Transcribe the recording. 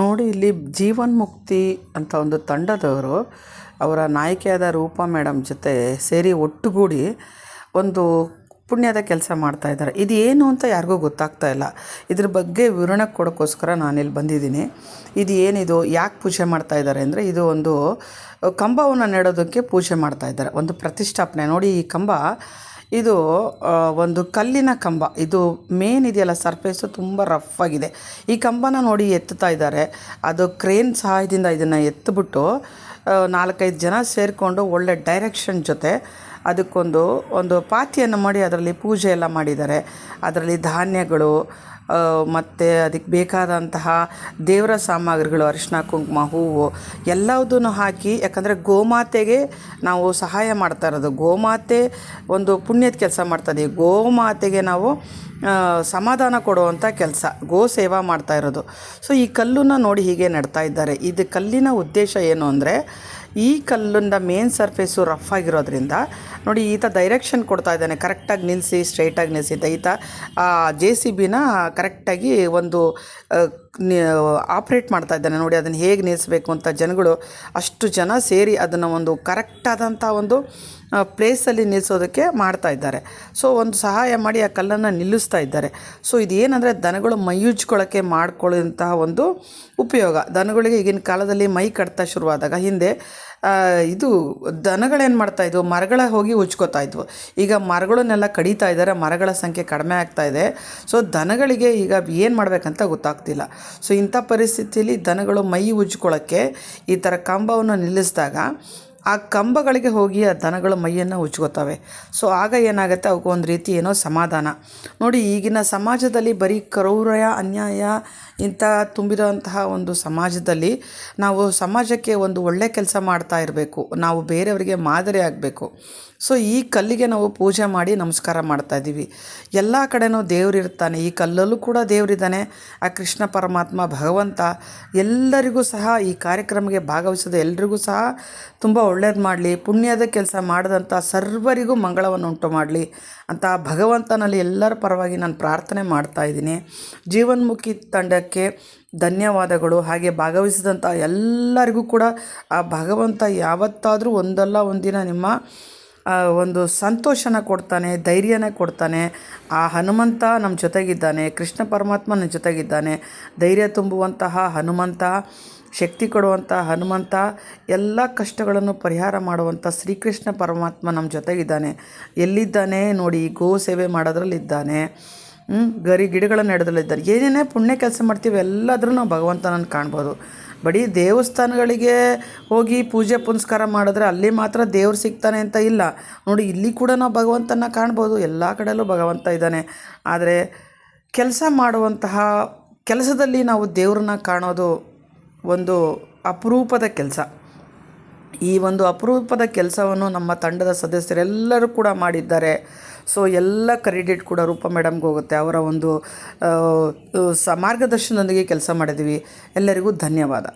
ನೋಡಿ ಇಲ್ಲಿ ಜೀವನ್ ಮುಕ್ತಿ ಅಂತ ಒಂದು ತಂಡದವರು ಅವರ ನಾಯಕಿಯಾದ ರೂಪಾ ಮೇಡಮ್ ಜೊತೆ ಸೇರಿ ಒಟ್ಟುಗೂಡಿ ಒಂದು ಪುಣ್ಯದ ಕೆಲಸ ಮಾಡ್ತಾ ಇದ್ದಾರೆ. ಇದು ಏನು ಅಂತ ಯಾರಿಗೂ ಗೊತ್ತಾಗ್ತಾ ಇಲ್ಲ. ಇದ್ರ ಬಗ್ಗೆ ವಿವರಣೆ ಕೊಡೋಕ್ಕೋಸ್ಕರ ನಾನಿಲ್ಲಿ ಬಂದಿದ್ದೀನಿ. ಇದು ಏನಿದು, ಯಾಕೆ ಪೂಜೆ ಮಾಡ್ತಾ ಇದ್ದಾರೆ ಅಂದರೆ ಇದು ಒಂದು ಕಂಬವನ್ನು ನೆಡೋದಕ್ಕೆ ಪೂಜೆ ಮಾಡ್ತಾ ಇದ್ದಾರೆ. ಒಂದು ಪ್ರತಿಷ್ಠಾಪನೆ. ನೋಡಿ ಈ ಕಂಬ ಇದು ಒಂದು ಕಲ್ಲಿನ ಕಂಬ. ಇದು ಮೇನ್ ಇದೆಯಲ್ಲ ಸರ್ಫೇಸು ತುಂಬ ರಫ್ ಆಗಿದೆ. ಈ ಕಂಬನ ನೋಡಿ ಎತ್ತುತ್ತಾ ಇದ್ದಾರೆ. ಅದು ಕ್ರೇನ್ ಸಹಾಯದಿಂದ ಇದನ್ನು ಎತ್ತಿಬಿಟ್ಟು ನಾಲ್ಕೈದು ಜನ ಸೇರಿಕೊಂಡು ಒಳ್ಳೆ ಡೈರೆಕ್ಷನ್ ಜೊತೆ ಅದಕ್ಕೊಂದು ಒಂದು ಪಾತಿಯನ್ನು ಮಾಡಿ ಅದರಲ್ಲಿ ಪೂಜೆ ಎಲ್ಲ ಮಾಡಿದ್ದಾರೆ. ಅದರಲ್ಲಿ ಧಾನ್ಯಗಳು ಮತ್ತು ಅದಕ್ಕೆ ಬೇಕಾದಂತಹ ದೇವರ ಸಾಮಗ್ರಿಗಳು ಅರಿಶಿನ ಕುಂಕುಮ, ಹೂವು ಎಲ್ಲದನ್ನು ಹಾಕಿ, ಯಾಕಂದರೆ ಗೋಮಾತೆಗೆ ನಾವು ಸಹಾಯ ಮಾಡ್ತಾ ಇರೋದು. ಗೋಮಾತೆ ಒಂದು ಪುಣ್ಯದ ಕೆಲಸ ಮಾಡ್ತದೆ ಗೋಮಾತೆಗೆ ನಾವು ಸಮಾಧಾನ ಕೊಡುವಂಥ ಕೆಲಸ, ಗೋ ಸೇವಾ ಮಾಡ್ತಾ ಇರೋದು. ಸೊ ಈ ಕಲ್ಲನ್ನು ನೋಡಿ ಹೀಗೆ ನೆಡ್ತಾ ಇದ್ದಾರೆ. ಇದು ಕಲ್ಲಿನ ಉದ್ದೇಶ ಏನು ಅಂದರೆ ಈ ಕಲ್ಲಿಂದ ಮೇನ್ ಸರ್ಫೇಸು ರಫ್ ಆಗಿರೋದ್ರಿಂದ ನೋಡಿ ಈತ ಡೈರೆಕ್ಷನ್ ಕೊಡ್ತಾ ಇದ್ದಾನೆ. ಕರೆಕ್ಟಾಗಿ ನಿಲ್ಲಿಸಿ ಸ್ಟ್ರೈಟಾಗಿ ನಿಲ್ಲಿಸಿ ಅಂತ ಈತ ಜೆ ಸಿ ಬಿನ ಕರೆಕ್ಟಾಗಿ ಒಂದು ಆಪ್ರೇಟ್ ಮಾಡ್ತಾ ಇದ್ದಾನೆ. ನೋಡಿ ಅದನ್ನು ಹೇಗೆ ನಿಲ್ಲಿಸಬೇಕು ಅಂತ ಜನಗಳು ಅಷ್ಟು ಜನ ಸೇರಿ ಅದನ್ನು ಒಂದು ಕರೆಕ್ಟಾದಂಥ ಒಂದು ಪ್ಲೇಸಲ್ಲಿ ನಿಲ್ಲಿಸೋದಕ್ಕೆ ಮಾಡ್ತಾ ಇದ್ದಾರೆ. ಸೊ ಒಂದು ಸಹಾಯ ಮಾಡಿ ಆ ಕಲ್ಲನ್ನು ನಿಲ್ಲಿಸ್ತಾ ಇದ್ದಾರೆ. ಸೊ ಇದೇನಂದರೆ ದನಗಳು ಮೈಯುಜ್ಕೊಳ್ಳೋಕ್ಕೆ ಮಾಡ್ಕೊಳ್ಳೋಂತಹ ಒಂದು ಉಪಯೋಗ. ದನಗಳಿಗೆ ಈಗಿನ ಕಾಲದಲ್ಲಿ ಮೈ ಕಟ್ತಾ ಶುರುವಾದಾಗ ಹಿಂದೆ ಇದು ದನಗಳೇನು ಮಾಡ್ತಾ ಇದ್ವು? ಮರಗಳ ಹೋಗಿ ಉಜ್ಕೋತಾ ಇದ್ವು. ಈಗ ಮರಗಳನ್ನೆಲ್ಲ ಕಡಿತಾ ಇದ್ದಾರೆ. ಮರಗಳ ಸಂಖ್ಯೆ ಕಡಿಮೆ ಆಗ್ತಾ ಇದೆ. ಸೊ ದನಗಳಿಗೆ ಈಗ ಏನು ಮಾಡಬೇಕಂತ ಗೊತ್ತಾಗ್ತಿಲ್ಲ. ಸೊ ಇಂಥ ಪರಿಸ್ಥಿತಿಯಲ್ಲಿ ದನಗಳು ಮೈ ಉಜ್ಕೊಳ್ಳೋಕ್ಕೆ ಈ ಥರ ಕಂಬವನ್ನು ನಿಲ್ಲಿಸಿದಾಗ ಆ ಕಂಬಗಳಿಗೆ ಹೋಗಿ ಆ ದನಗಳು ಮೈಯನ್ನು ಉಜ್ಕೋತವೆ ಸೊ ಆಗ ಏನಾಗುತ್ತೆ? ಅವಕ್ಕೆ ಒಂದು ರೀತಿ ಏನೋ ಸಮಾಧಾನ. ನೋಡಿ, ಈಗಿನ ಸಮಾಜದಲ್ಲಿ ಬರೀ ಕ್ರೌರ್ಯ, ಅನ್ಯಾಯ ಇಂಥ ತುಂಬಿರೋಂತಹ ಒಂದು ಸಮಾಜದಲ್ಲಿ ನಾವು ಸಮಾಜಕ್ಕೆ ಒಂದು ಒಳ್ಳೆ ಕೆಲಸ ಮಾಡ್ತಾ ಇರಬೇಕು. ನಾವು ಬೇರೆಯವರಿಗೆ ಮಾದರಿ ಆಗಬೇಕು. ಸೊ ಈ ಕಲ್ಲಿಗೆ ನಾವು ಪೂಜೆ ಮಾಡಿ ನಮಸ್ಕಾರ ಮಾಡ್ತಾ ಇದ್ದೀವಿ. ಎಲ್ಲ ಕಡೆನೂ ದೇವರಿರ್ತಾನೆ ಈ ಕಲ್ಲಲ್ಲೂ ಕೂಡ ದೇವರಿದ್ದಾನೆ ಆ ಕೃಷ್ಣ ಪರಮಾತ್ಮ, ಭಗವಂತ ಎಲ್ಲರಿಗೂ ಸಹ ಈ ಕಾರ್ಯಕ್ರಮಕ್ಕೆ ಭಾಗವಹಿಸಿದ ಎಲ್ರಿಗೂ ಸಹ ತುಂಬ ಒಳ್ಳೇದು ಮಾಡಲಿ, ಪುಣ್ಯದ ಕೆಲಸ ಮಾಡಿದಂಥ ಸರ್ವರಿಗೂ ಮಂಗಳವನ್ನು ಉಂಟು ಮಾಡಲಿ ಅಂತ ಭಗವಂತನಲ್ಲಿ ಎಲ್ಲರ ಪರವಾಗಿ ನಾನು ಪ್ರಾರ್ಥನೆ ಮಾಡ್ತಾ ಇದ್ದೀನಿ. ಜೀವನ್ಮುಖಿ ತಂಡಕ್ಕೆ ಧನ್ಯವಾದಗಳು. ಹಾಗೆ ಭಾಗವಹಿಸಿದಂಥ ಎಲ್ಲರಿಗೂ ಕೂಡ ಆ ಭಗವಂತ ಯಾವತ್ತಾದರೂ ಒಂದಲ್ಲ ಒಂದಿನ ನಿಮ್ಮ ಒಂದು ಸಂತೋಷನ ಕೊಡ್ತಾನೆ, ಧೈರ್ಯನ ಕೊಡ್ತಾನೆ. ಆ ಹನುಮಂತ ನಮ್ಮ ಜೊತೆಗಿದ್ದಾನೆ, ಕೃಷ್ಣ ಪರಮಾತ್ಮ ನನ್ನ ಜೊತೆಗಿದ್ದಾನೆ. ಧೈರ್ಯ ತುಂಬುವಂತಹ ಹನುಮಂತ, ಶಕ್ತಿ ಕೊಡುವಂಥ ಹನುಮಂತ, ಎಲ್ಲ ಕಷ್ಟಗಳನ್ನು ಪರಿಹಾರ ಮಾಡುವಂಥ ಶ್ರೀಕೃಷ್ಣ ಪರಮಾತ್ಮ ನಮ್ಮ ಜೊತೆಗಿದ್ದಾನೆ. ಎಲ್ಲಿದ್ದಾನೆ ನೋಡಿ, ಗೋ ಸೇವೆ ಮಾಡೋದ್ರಲ್ಲಿದ್ದಾನೆ. ಗರಿ ಗಿಡಗಳನ್ನು ನೆಡೋದ್ರಲ್ಲಿದ್ದಾನೆ ಏನೇನೇ ಪುಣ್ಯ ಕೆಲಸ ಮಾಡ್ತೀವಿ ಎಲ್ಲಾದರೂ ನಾವು ಭಗವಂತನನ್ನು ಕಾಣ್ಬೋದು. ಬರೀ ದೇವಸ್ಥಾನಗಳಿಗೆ ಹೋಗಿ ಪೂಜೆ ಪುನಸ್ಕಾರ ಮಾಡಿದ್ರೆ ಅಲ್ಲಿ ಮಾತ್ರ ದೇವ್ರು ಸಿಗ್ತಾನೆ ಅಂತ ಇಲ್ಲ. ನೋಡಿ, ಇಲ್ಲಿ ಕೂಡ ನಾವು ಭಗವಂತನ ಕಾಣ್ಬೋದು. ಎಲ್ಲ ಕಡೆಯಲ್ಲೂ ಭಗವಂತ ಇದ್ದಾನೆ. ಆದರೆ ಕೆಲಸ ಮಾಡುವಂತಹ, ಕೆಲಸದಲ್ಲಿ ನಾವು ದೇವ್ರನ್ನ ಕಾಣೋದು ಒಂದು ಅಪರೂಪದ ಕೆಲಸ. ಈ ಒಂದು ಅಪರೂಪದ ಕೆಲಸವನ್ನು ನಮ್ಮ ತಂಡದ ಸದಸ್ಯರೆಲ್ಲರೂ ಕೂಡ ಮಾಡಿದ್ದಾರೆ. ಸೊ ಎಲ್ಲ ಕ್ರೆಡಿಟ್ ಕೂಡ ರೂಪ ಮೇಡಮ್ಗೆ ಹೋಗುತ್ತೆ. ಅವರ ಒಂದು ಸ ಮಾರ್ಗದರ್ಶನದೊಂದಿಗೆ ಕೆಲಸ ಮಾಡಿದ್ವಿ ಎಲ್ಲರಿಗೂ ಧನ್ಯವಾದ.